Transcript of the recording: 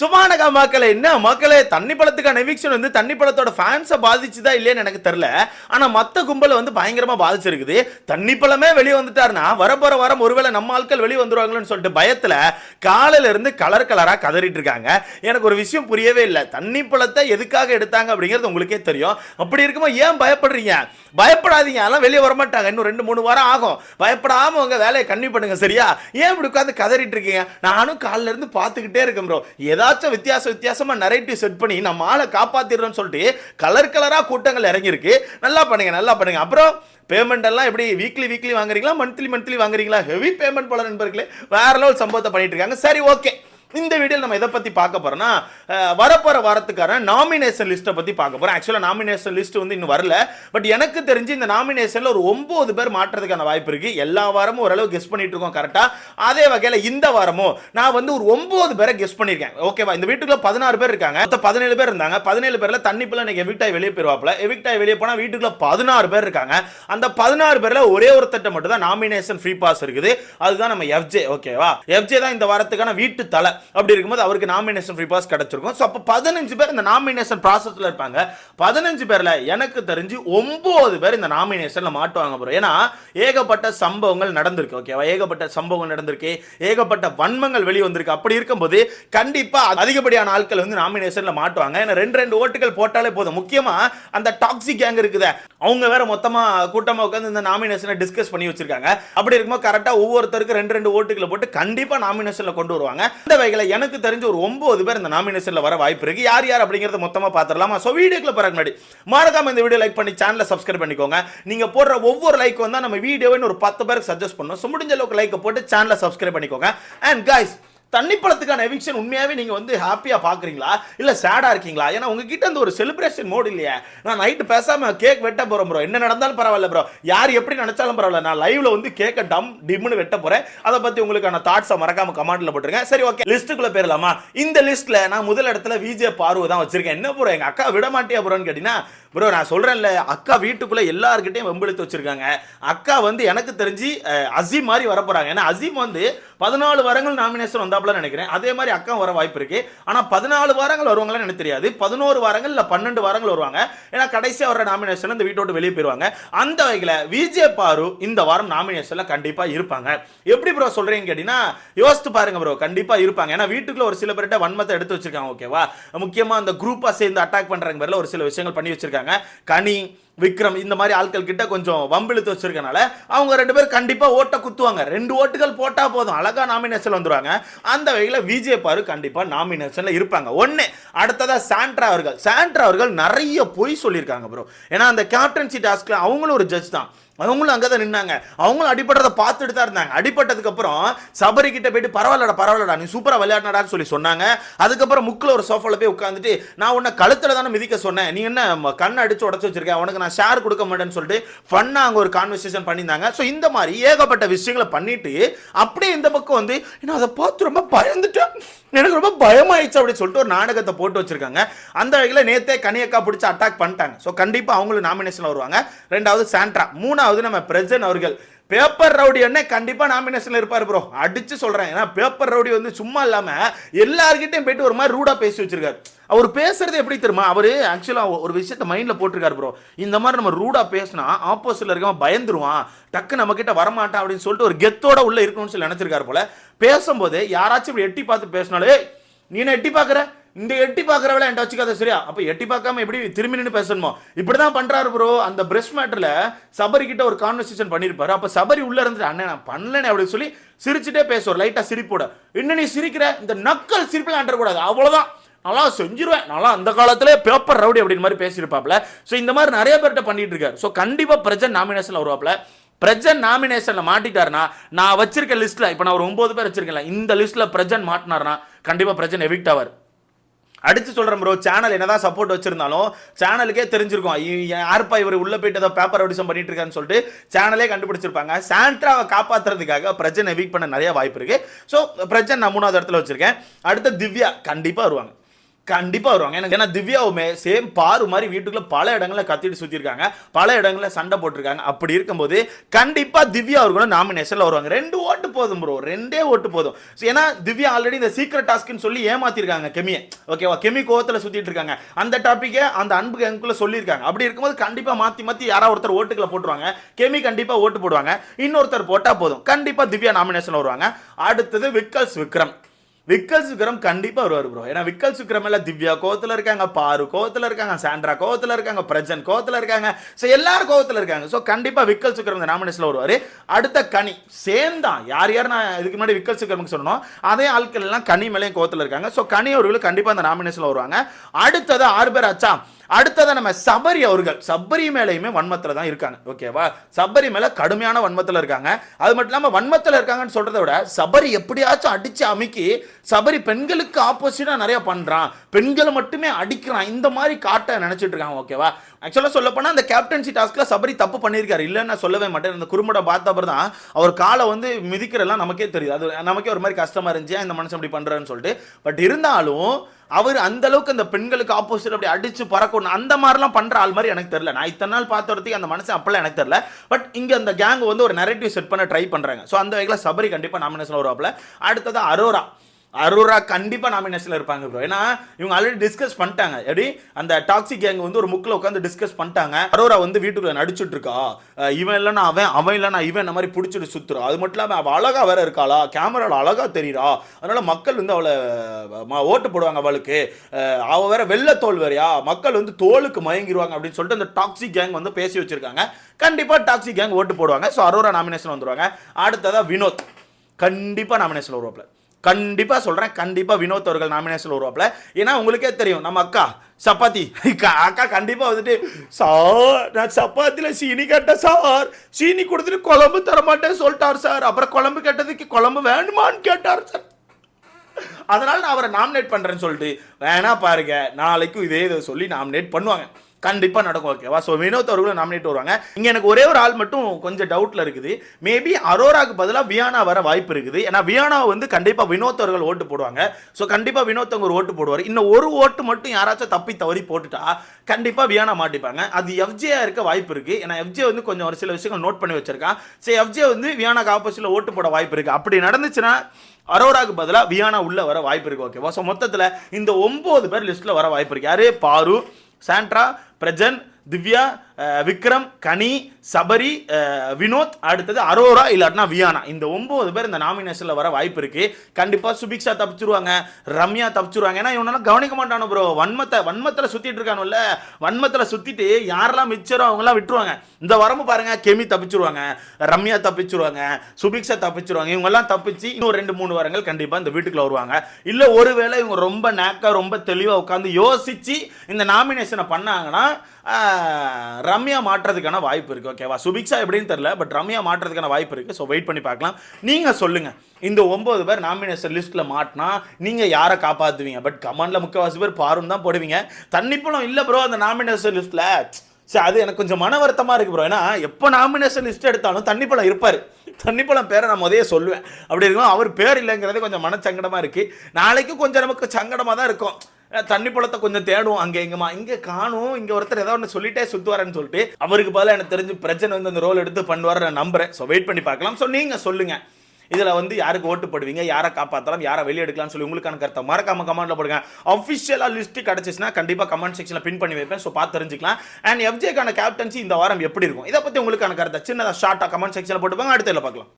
சுமானகா மக்களை என்ன மக்களே தண்ணி பழத்துக்கான எவிக்ஷன் வந்து தண்ணி பழத்தோட ஃபேன்ஸை பாதிச்சுதா இல்லையான்னு எனக்கு தெரில ஆனால் மற்ற கும்பலை வந்து பயங்கரமாக பாதிச்சிருக்குது. தண்ணி பழமே வெளியே வந்துட்டாருன்னா போகிற வாரம் ஒருவேளை நம்ம ஆட்கள் வெளியே வந்துருவாங்களோன்னு சொல்லிட்டு பயத்தில் காலையிலேருந்து கலர் கலராக கதறிட்டு இருக்காங்க. எனக்கு ஒரு விஷயம் புரியவே இல்லை. தண்ணி பழத்தை எதுக்காக எடுத்தாங்க அப்படிங்கிறது உங்களுக்கே தெரியும். அப்படி இருக்கும்போது ஏன் பயப்படுறீங்க? பயப்படாதீங்க. அதெல்லாம் வெளியே வர மாட்டாங்க இன்னும் ரெண்டு மூணு வாரம் ஆகும். பயப்படாமல் உங்கள் வேலையை கண்ணி பண்ணுங்க சரியா? ஏன் இப்படி உட்காந்து கதறிட்டு இருக்கீங்க? நானும் காலைல இருந்து பார்த்துக்கிட்டே இருக்கேன் ப்ரோ ஏதாச்சும் வித்தியாச வித்தியாசமாக நரேட்டிவ் செட் பண்ணி நம்ம ஆளை காப்பாற்றிடுறோம்னு சொல்லிட்டு கலர் கலராக கூட்டங்கள் இறங்கியிருக்கு. நல்லா பண்ணுங்க நல்லா பண்ணுங்க. அப்புறம் பேமெண்ட் எல்லாம் எப்படி வீக்லி வீக்லி வாங்குறீங்களா? மந்த்லி மந்த்லி வாங்குறீங்களா? ஹெவி பேமெண்ட் போல நண்பர்களே. வேற லெவல் சம்பவத்தை பண்ணிட்டு இருக்காங்க. சரி ஓகே இந்த வீடியோவில் நம்ம எதை பற்றி பார்க்க போகிறோம்னா வரப்போகிற வாரத்துக்கான நாமினேஷன் லிஸ்ட்டை பற்றி பார்க்க போகிறோம் ஆக்சுவலாக நாமினேஷன் லிஸ்ட் வந்து இன்னும் வரல. பட் எனக்கு தெரிஞ்சு இந்த நாமினேஷனில் ஒரு ஒம்பது பேர் மாற்றுறதுக்கான வாய்ப்பு இருக்குது எல்லா வாரமும் ஓரளவு கெஸ் பண்ணிட்டு இருக்கோம் கரெக்டாக அதே வகையில் இந்த வாரமும் நான் வந்து ஒரு ஒம்பது பேரை கெஸ் பண்ணியிருக்கேன். ஓகேவா இந்த வீட்டுக்குள்ள பதினாறு பேர் இருக்காங்க. மொத்தம் பதினேழு பேர் இருந்தாங்க. பதினேழு பேரில் தண்ணி பிள்ளை எனக்கு எவிக்டாய் வெளியே போயிருவாப்பில். எவிக்டாய் வெளியே போனால் வீட்டுக்குள்ள பதினாறு பேர் இருக்காங்க. அந்த பதினாறு பேரில் ஒரே ஒரு தட்டை மட்டும் தான் நாமினேஷன் ஃப்ரீ பாஸ் இருக்குது. அதுதான் நம்ம எஃப்ஜே ஓகேவா எஃப்ஜே தான் இந்த வாரத்துக்கான வீட்டு தலை. அப்படி இருக்கும்போது அவருக்கு நாமினேஷன் ஃப்ரீ பாஸ் கிடைச்சிருக்கும். ஸோ அப்போ பதினஞ்சு பேர் இந்த நாமினேஷன் ப்ராசஸ்ல இருப்பாங்க. பதினஞ்சு பேர்ல எனக்கு தெரிஞ்சு ஒம்பது பேர் இந்த நாமினேஷன்ல மாட்டுவாங்க ப்ரோ ஏன்னா ஏகப்பட்ட சம்பவங்கள் நடந்திருக்கு ஓகேவா ஏகப்பட்ட சம்பவங்கள் நடந்திருக்கு. ஏகப்பட்ட வன்மங்கள் வெளியே வந்திருக்கு. அப்படி இருக்கும்போது கண்டிப்பா அதிகப்படியான ஆட்கள் வந்து நாமினேஷன்ல மாட்டுவாங்க ஏன்னா ரெண்டு ரெண்டு ஓட்டுகள் போட்டாலே போதும். முக்கியமா அந்த டாக்ஸிக் கேங் இருக்குதே. அவங்க வேற மொத்தமாக கூட்டமாக உட்காந்து இந்த நாமினேஷனை டிஸ்கஸ் பண்ணி வச்சிருக்காங்க. அப்படி இருக்கும்போது கரெக்டா ஒவ்வொருத்தருக்கு ரெண்டு ரெண்டு ஓட்டுகளை போட்டு கண்டிப்பா நாமினேஷனில் கொண்டு வருவாங்க. இந்த வகையில எனக்கு தெரிஞ்ச ஒரு ஒன்பது பேர் இந்த நாமினேஷன்ல வர வாய்ப்பு இருக்கு. யார் யார் அப்படிங்கிறத மொத்தமா பார்த்துடலாமா? ஸோ வீடியோக்குள்ள போறதுக்கு முன்னாடி மறக்காம இந்த வீடியோ லைக் பண்ணி சேனலை சப்ஸ்கிரைப் பண்ணிக்கோங்க. நீங்க போடுற ஒவ்வொரு லைக் வந்தால் நம்ம வீடியோவை ஒரு பத்து பேருக்கு சஜஸ்ட் பண்ணும் ஸோ முடிஞ்ச அளவுக்கு லைக் போட்டு சேனலை சப்ஸ்கிரைப் பண்ணிக்கோங்க. அண்ட் கைஸ் தண்ணி பழத்துக்கான எவிக்ஷன் உண்மையாகவே நீங்கள் வந்து ஹாப்பியாக பார்க்குறீங்களா இல்லை சேடாக இருக்கீங்களா? ஏன்னா உங்ககிட்ட அந்த ஒரு செலிப்ரேஷன் மோட் இல்லையா. நான் நைட்டு பேசாமல் கேக் வெட்ட போகிறேன் ப்ரோ என்ன நடந்தாலும் பரவாயில்ல ப்ரோ யார் எப்படி நினச்சாலும் பரவாயில்ல. நான் லைவில் வந்து கேக்கை டம் டிம்னு வெட்ட போகிறேன் அதை பற்றி உங்களுக்கான தாட்ஸை மறக்காமல் கமாண்டில் போட்டுருங்க. சரி ஓகே லிஸ்ட்டுக்குள்ளே போயிடலாமா இந்த லிஸ்ட்டில் நான் முதல் இடத்துல விஜே பார்வை தான் வச்சிருக்கேன். என்ன ப்ரோ எங்கள் அக்கா விட மாட்டியா ப்ரோன்னு கேட்டிங்கன்னா ப்ரோ நான் சொல்கிறேன்ல அக்கா வீட்டுக்குள்ளே எல்லாருக்கிட்டையும் வெம்பெழுத்து வச்சிருக்காங்க. அக்கா வந்து எனக்கு தெரிஞ்சு அசீம் மாதிரி வர ஏன்னா அசீம் வந்து பதினாலு வாரங்கள் நாமினேஷன் வந்தாப்புல நினைக்கிறேன். அதே மாதிரி அக்கா வர வாய்ப்பு இருக்கு. ஆனால் பதினாலு வாரங்கள் வருவாங்களான்னு எனக்கு தெரியாது. பதினோரு வாரங்கள் இல்லை பன்னெண்டு வாரங்கள் வருவாங்க. ஏன்னா கடைசியாக வர நாமினேஷன் இந்த வீட்டோட்டு வெளியே போயிருவாங்க. அந்த வகையில் விஜே பாரு இந்த வாரம் நாமினேஷனில் கண்டிப்பாக இருப்பாங்க. எப்படி ப்ரோ சொல்கிறீங்க கேட்டீங்கன்னா யோசித்து பாருங்க ப்ரோ கண்டிப்பாக இருப்பாங்க. ஏன்னா வீட்டுக்குள்ள ஒரு சில பேர்கிட்ட வன்மத்தை எடுத்து வச்சிருக்காங்க ஓகேவா முக்கியமாக அந்த குரூப்பாக சேர்ந்து அட்டாக் பண்ணுறாங்க பேரில் ஒரு சில விஷயங்கள் பண்ணி வச்சிருக்காங்க. கனி விக்ரம் இந்த மாதிரி ஆட்கள் கிட்ட கொஞ்சம் வம்பிழுத்து வச்சிருக்கனால அவங்க ரெண்டு பேரும் கண்டிப்பாக ஓட்டை குத்துவாங்க. ரெண்டு ஓட்டுகள் போட்டால் போதும். அழகா நாமினேஷன் வந்துருவாங்க. அந்த வகையில் விஜய் பாரு கண்டிப்பாக நாமினேஷனில் இருப்பாங்க. ஒன்று அடுத்ததாக சாண்ட்ரா அவர்கள். சாண்ட்ரா அவர்கள் நிறைய பொய் சொல்லியிருக்காங்க ப்ரோ ஏன்னா அந்த கேப்டன்சி டாஸ்க்கில் அவங்களும் ஒரு ஜட்ஜ் தான். அவங்களும் அங்கே தான் நின்னாங்க. அவங்களும் அடிப்பட்டதை பார்த்துட்டு தான் இருந்தாங்க. அடிபட்டதுக்கு அப்புறம் சபரி கிட்ட போயிட்டு பரவாயில்லடா பரவாயில்லடா நீ சூப்பராக விளையாடினடான்னு சொல்லி சொன்னாங்க. அதுக்கப்புறம் முக்கில் ஒரு சோஃபாவில் போய் உட்காந்துட்டு நான் உன்னை கழுத்தில் தானே மிதிக்க சொன்னேன். நீ என்ன ம- கண்ணை அடித்து உடச்சு வச்சிருக்கேன் உனக்கு நான் ஷேர் கொடுக்க மாட்டேன்னு சொல்லிட்டு ஃபன்னாக அங்கே ஒரு கான்வர்சேஷன் பண்ணியிருந்தாங்க. ஸோ இந்த மாதிரி ஏகப்பட்ட விஷயங்களை பண்ணிட்டு அப்படியே இந்த பக்கம் வந்து நான் அதை பார்த்து ரொம்ப பயந்துட்டேன். எனக்கு ரொம்ப பயமாயிடுச்சு அப்படின்னு சொல்லிட்டு ஒரு நாடகத்தை போட்டு வச்சிருக்காங்க. அந்த வகையில் நேத்தே கனியக்கா பிடிச்சி அட்டாக் பண்ணிட்டாங்க. ஸோ கண்டிப்பாக அவங்களும் நாமினேஷன் வருவாங்க. ரெண்டாவது சாண்ட்ரா. மூணாவது நம்ம பிரஜன் அவர்கள். பேப்பர் ரவுடி என்ன கண்டிப்பாக நாமினேஷன்ல இருப்பார் ப்ரோ அடிச்சு சொல்றேன். ஏன்னா பேப்பர் ரவுடி வந்து சும்மா இல்லாமல் எல்லாருக்கிட்டையும் போயிட்டு ஒரு மாதிரி ரூடாக பேசி வச்சிருக்காரு. அவர் பேசுறது எப்படி தெரியுமா? அவர் ஆக்சுவலாக ஒரு விஷயத்த மைண்டில் போட்டிருக்காரு ப்ரோ இந்த மாதிரி நம்ம ரூடா பேசினா ஆப்போசிட்ல இருக்கவன் பயந்துருவான். டக்கு நம்ம கிட்ட வரமாட்டான் அப்படின்னு சொல்லிட்டு ஒரு கெத்தோட உள்ள இருக்கணும்னு சொல்லி நினச்சிருக்காரு போல. பேசும்போது யாராச்சும் இப்படி எட்டி பார்த்து பேசினாலே நீ என்ன எட்டி பார்க்குற? இந்த எட்டி பார்க்குற என்கிட்ட வச்சுக்காத சரியா? அப்போ எட்டி பார்க்காம எப்படி திரும்பி நின்று பேசணுமோ? இப்படி தான் பண்ணுறாரு ப்ரோ அந்த பிரஷ் மேட்டரில் சபரி கிட்ட ஒரு கான்வர்சேஷன் பண்ணியிருப்பாரு அப்போ சபரி உள்ள இருந்துட்டு அண்ணன் நான் பண்ணலனே அப்படின்னு சொல்லி சிரிச்சுட்டே பேசுவார். லைட்டாக சிரிப்போட. இன்னும் நீ சிரிக்கிற? இந்த நக்கல் சிரிப்பில் அண்டக்கூடாது அவ்வளோதான் நல்லா செஞ்சிருவேன். நல்லா அந்த காலத்திலே பேப்பர் ரவுடி அப்படின்னு மாதிரி பேசியிருப்பாப்ல ஸோ இந்த மாதிரி நிறைய பேர்கிட்ட பண்ணிட்டு இருக்காரு. ஸோ கண்டிப்பாக பிரஜன் நாமினேஷனில் வருவாப்ல பிரஜன் நாமினேஷனில் மாட்டிட்டாருனா நான் வச்சிருக்க லிஸ்ட்டில் இப்போ நான் ஒரு ஒம்பது பேர் வச்சிருக்கேன்ல இந்த லிஸ்ட்டில் பிரஜன் மாட்டினார்னா கண்டிப்பாக பிரஜன் எவிக்ட் ஆவார். அடிச்சு சொல்கிறேன் ப்ரோ சேனல் என்னதான் சப்போர்ட் வச்சிருந்தாலும் சேனலுக்கே தெரிஞ்சிருக்கும். யாருப்பா இவர் உள்ள போயிட்டு ஏதோ பேப்பர் அடிஷன் பண்ணிட்டு இருக்கான்னு சொல்லிட்டு சேனலே கண்டுபிடிச்சிருப்பாங்க. சாண்ட்ராவை காப்பாற்றுறதுக்காக பிரஜனை வீக் பண்ண நிறைய வாய்ப்பு இருக்கு. ஸோ பிரஜன் நான் மூணாவது இடத்துல வச்சிருக்கேன். அடுத்து திவ்யா கண்டிப்பாக வருவாங்க. கண்டிப்பா வருவாங்க. எனக்கு ஏன்னா திவ்யாவுமே சேம் பாரு மாதிரி வீட்டுக்குள்ள பல இடங்களில் கத்திட்டு சுற்றிருக்காங்க பல இடங்களில் சண்டை போட்டிருக்காங்க. அப்படி இருக்கும்போது கண்டிப்பா திவ்யா அவர்களும் நாமினேஷன்ல வருவாங்க. ரெண்டு ஓட்டு போதும் ப்ரோ ரெண்டே ஓட்டு போதும். ஏன்னா திவ்யா ஆல்ரெடி இந்த சீக்ரெட் டாஸ்க்னு சொல்லி ஏமாத்திருக்காங்க கெமியை. ஓகேவா கெமி கோவத்தில் சுத்திட்டு இருக்காங்க. அந்த டாபிக்கை அந்த அன்பு கேங்குள்ள சொல்லியிருக்காங்க. அப்படி இருக்கும்போது கண்டிப்பா மாத்தி மாத்தி யாராவது ஒருத்தர் ஓட்டுகளை போட்டுருவாங்க. கெமி கண்டிப்பா ஓட்டு போடுவாங்க. இன்னொருத்தர் போட்டா போதும். கண்டிப்பா திவ்யா நாமினேஷன் வருவாங்க. அடுத்தது விக்கல்ஸ் விக்ரம். விக்கல் சுக்கரம் கண்டிப்பாக வருவார் ப்ரோ ஏன்னா விக்கல் விக்ரம் எல்லாம் திவ்யா கோவத்தில் இருக்காங்க பாரு கோவத்தில் இருக்காங்க சாண்ட்ரா கோவத்தில் இருக்காங்க பிரஜன் கோவத்தில் இருக்காங்க. ஸோ எல்லாரும் கோவத்தில் இருக்காங்க. ஸோ கண்டிப்பாக விக்கல் விக்ரம் இந்த நாமினேஷன்ல வருவார். அடுத்த கனி சேம் தான். யார் யார் நான் இதுக்கு முன்னாடி விக்கல் விக்ரமுக்கு சொன்னோம் அதே ஆட்கள் எல்லாம் கனி மேலேயும் கோவத்தில் இருக்காங்க. ஸோ கனி அவர்கள் கண்டிப்பாக இந்த நாமினேஷனில் வருவாங்க. அடுத்தது ஆறு பேர் அச்சா. அடுத்தது நம்ம சபரி அவர்கள். சபரி மேலேயுமே வன்மத்தில் தான் இருக்காங்க. ஓகேவா சபரி மேலே கடுமையான வன்மத்தில் இருக்காங்க. அது மட்டும் இல்லாமல் வன்மத்தில் இருக்காங்கன்னு சொல்கிறத விட சபரி எப்படியாச்சும் அடித்து அமுக்கி சபரி பெண்களுக்கு ஆப்போசிட்டாக நிறைய பண்ணுறான் பெண்களை மட்டுமே அடிக்கிறான். இந்த மாதிரி காட்ட நினச்சிட்டு இருக்காங்க. ஓகேவா ஆக்சுவலாக சொல்ல போனால் அந்த கேப்டன்சி டாஸ்க்கில் சபரி தப்பு பண்ணியிருக்காரு. இல்லைன்னு நான் சொல்லவே மாட்டேன். இந்த குறும்படம் பார்த்த அப்புறம் தான் அவர் காலை வந்து மிதிக்கிறதெல்லாம் நமக்கே தெரியுது. அது நமக்கே ஒரு மாதிரி கஷ்டமாக இருந்துச்சு. இந்த மனுஷன் இப்படி பண்ணுறேன்னு சொல்லிட்டு. பட் இருந்தாலும் அவர் அந்த அளவுக்கு அந்த பெண்களுக்கு ஆப்போசிட் அப்படி அடிச்சு பறக்கணும் அந்த மாதிரிலாம் பண்ற ஆள் மாதிரி எனக்கு தெரியல. நான் இத்தனை நாள் பார்த்த வரத்துக்கு அந்த மனசு அப்பெல்லாம் எனக்கு தெரியல. பட் இங்க அந்த கேங் வந்து ஒரு நெரட்டிவ் செட் பண்ண ட்ரை பண்றாங்க. ஸோ அந்த வகையில் சபரி கண்டிப்பா நாமினேஷன் வருவாப்ல அடுத்தது அரோரா. அரோரா கண்டிப்பாக நாமினேஷன்ல இருப்பாங்க ப்ரோ ஏன்னா இவங்க ஆல்ரெடி டிஸ்கஸ் பண்ணிட்டாங்க. எப்படி? அந்த டாக்ஸிக் கேங் வந்து ஒரு முக்கில் உட்காந்து டிஸ்கஸ் பண்ணிட்டாங்க. அரோரா வந்து வீட்டுக்குள்ள நடிச்சுட்டு இருக்கா? இவன் இல்லைனா அவன் அவன் இல்லைனா இவன் இந்த மாதிரி பிடிச்சிட்டு சுற்றுறா அது மட்டும் இல்லாமல் அவள் அழகா வேற இருக்காளா? கேமராவில் அழகாக தெரியுறா? அதனால மக்கள் வந்து அவளை ஓட்டு போடுவாங்க அவளுக்கு. அவள் வேற வெள்ளை தோல் வேறையா? மக்கள் வந்து தோலுக்கு மயங்கிடுவாங்க அப்படின்னு சொல்லிட்டு அந்த டாக்ஸிக் கேங் வந்து பேசி வச்சிருக்காங்க. கண்டிப்பாக டாக்ஸிக் கேங் ஓட்டு போடுவாங்க. ஸோ அரோரா நாமினேஷன் வந்துடுவாங்க அடுத்ததாக வினோத். கண்டிப்பாக நாமினேஷன் வருவாப்பில். கண்டிப்பாக சொல்கிறேன் கண்டிப்பாக வினோத் அவர்கள் நாமினேஷன் வருவாப்ல ஏன்னா உங்களுக்கே தெரியும் நம்ம அக்கா சப்பாத்தி. அக்கா அக்கா வந்துட்டு சார் நான் சப்பாத்தியில் சீனி கேட்டேன் சார். சீனி கொடுத்துட்டு குழம்பு தரமாட்டேன்னு சொல்லிட்டார் சார். அப்புறம் குழம்பு கேட்டதுக்கு குழம்பு வேணுமான்னு கேட்டார் சார். அதனால் நான் அவரை நாமினேட் பண்ணுறேன்னு சொல்லிட்டு வேணா பாருங்க நாளைக்கும் இதே இதை சொல்லி நாமினேட் பண்ணுவாங்க. கண்டிப்பா நடக்கும் ஓகேவா ஸோ வினோத் அவர்களும் நாமினேட் வருவாங்க. இங்க எனக்கு ஒரே ஒரு ஆள் மட்டும் கொஞ்சம் டவுட்ல இருக்குது. மேபி அரோராக்கு பதிலாக வியானா வர வாய்ப்பு இருக்குது. ஏன்னா வியானா வந்து கண்டிப்பா வினோத் அவர்கள் ஓட்டு போடுவாங்க. ஸோ கண்டிப்பா வினோத் அவங்க ஒரு ஓட்டு போடுவார். இன்னும் ஒரு ஓட்டு மட்டும் யாராச்சும் தப்பி தவறி போட்டுட்டா கண்டிப்பா வியானா மாட்டிப்பாங்க. அது எஃப்ஜேயா இருக்க வாய்ப்பு இருக்கு. ஏன்னா எஃப்ஜே வந்து கொஞ்சம் ஒரு சில விஷயங்கள் நோட் பண்ணி வச்சிருக்கான் சரி எஃப்ஜே வந்து வியானாக்கு ஆப்போசிட்ல ஓட்டு போட வாய்ப்பு இருக்கு. அப்படி நடந்துச்சுன்னா அரோராக்கு பதிலாக வியானா உள்ள வர வாய்ப்பு இருக்கு ஓகேவா ஸோ மொத்தத்தில் இந்த ஒம்பது பேர் லிஸ்ட்டில் வர வாய்ப்பு இருக்கு. யாரு? பாரு சாண்ட்ரா பிரஜன் திவ்யா விக்ரம் கனி சபரி வினோத் அடுத்தது அரோரா இல்லாட்டினா வியானா. இந்த ஒன்பது பேர் இந்த நாமினேஷனில் வர வாய்ப்பு இருக்கு. கண்டிப்பாக சுபிக்ஷா தப்பிச்சிருவாங்க ரம்யா தப்பிச்சிருவாங்க. ஏன்னா இவனெல்லாம் கவனிக்க மாட்டானு ப்ரோ வன்மத்தை வன்மத்தில் சுத்திட்டு இருக்கானுல்ல. வன்மத்தில் சுத்திட்டு யாரெல்லாம் மிச்சரோ அவங்கெல்லாம் விட்டுருவாங்க. இந்த வரம்பு பாருங்க கெமி தப்பிச்சிருவாங்க ரம்யா தப்பிச்சிருவாங்க சுபிக்ஷா தப்பிச்சிருவாங்க. இவங்கெல்லாம் தப்பிச்சு இன்னும் ரெண்டு மூணு வாரங்கள் கண்டிப்பாக இந்த வீட்டுக்குள்ள வருவாங்க. இல்லை ஒருவேளை இவங்க ரொம்ப நேக்கா ரொம்ப தெளிவாக உட்காந்து யோசிச்சு இந்த நாமினேஷனை பண்ணாங்கன்னா ரம்யா மாற்றுறதுக்கான வாய்ப்பு இருக்குது ஓகேவா சுபிக்ஷா எப்படின்னு தெரில பட் ரம்யா மாற்றுறதுக்கான வாய்ப்பு இருக்குது ஸோ வெயிட் பண்ணி பார்க்கலாம். நீங்கள் சொல்லுங்கள் இந்த ஒம்பது பேர் நாமினேஷன் லிஸ்ட்டில் மாட்டினா நீங்கள் யாரை காப்பாற்றுவீங்க பட் கமெண்ட்ல முக்கவாசி பேர் பாரும் தான் போடுவீங்க. தண்ணிப்பழம் இல்லை ப்ரோ அந்த நாமினேஷன் லிஸ்ட்டில் சரி அது எனக்கு கொஞ்சம் மன வருத்தமாக இருக்குது ப்ரோ ஏன்னா எப்போ நாமினேஷன் லிஸ்ட் எடுத்தாலும் தண்ணிப்பழம் இருப்பார். தண்ணிப்பழம் பேரை நான் முதலே சொல்லுவேன். அப்படி இருக்கும். அவர் பேர் இல்லைங்கிறது கொஞ்சம் மனச்சங்கடமாக இருக்குது நாளைக்கும் கொஞ்சம் நமக்கு சங்கடமாக தான் இருக்கும். தண்ணி பழத்தை கொஞ்சம் தேடுவோம் அங்கே எங்கம்மா இங்கே காணும் இங்கே ஒருத்தர் ஏதோ ஒன்று சொல்லிட்டே சுற்றுவாரன்னு சொல்லிட்டு அவருக்கு பதிலாக எனக்கு தெரிஞ்சு பிரச்சனை வந்து அந்த ரோல் எடுத்து பண்ணுவார் நான் நம்புறேன். ஸோ வெயிட் பண்ணி பார்க்கலாம். ஸோ நீங்கள் சொல்லுங்கள் இதில் வந்து யாருக்கு ஓட்டு போடுவீங்க யாரை காப்பாற்றலாம் யாரை வெளியே எடுக்கலாம்னு சொல்லி உங்களுக்கான கருத்தை? மறக்காம கமெண்ட்டில் போடுங்க. அஃபிஷியலாக லிஸ்ட்டு கிடச்சிச்சுன்னா கண்டிப்பாக கமெண்ட் செக்ஷனில் பின் பண்ணி வைப்பேன். ஸோ பார்த்து தெரிஞ்சுக்கலாம். அண்ட் எஃப்ஜேக்கான கேப்டன்சி இந்த வாரம் எப்படி இருக்கும்? இதை பற்றி உங்களுக்கான கருத்தை? சின்னதாக ஷார்ட்டாக கமெண்ட் செக்ஷனில் போட்டுப்பாங்க அடுத்த இதில் பார்க்கலாம்.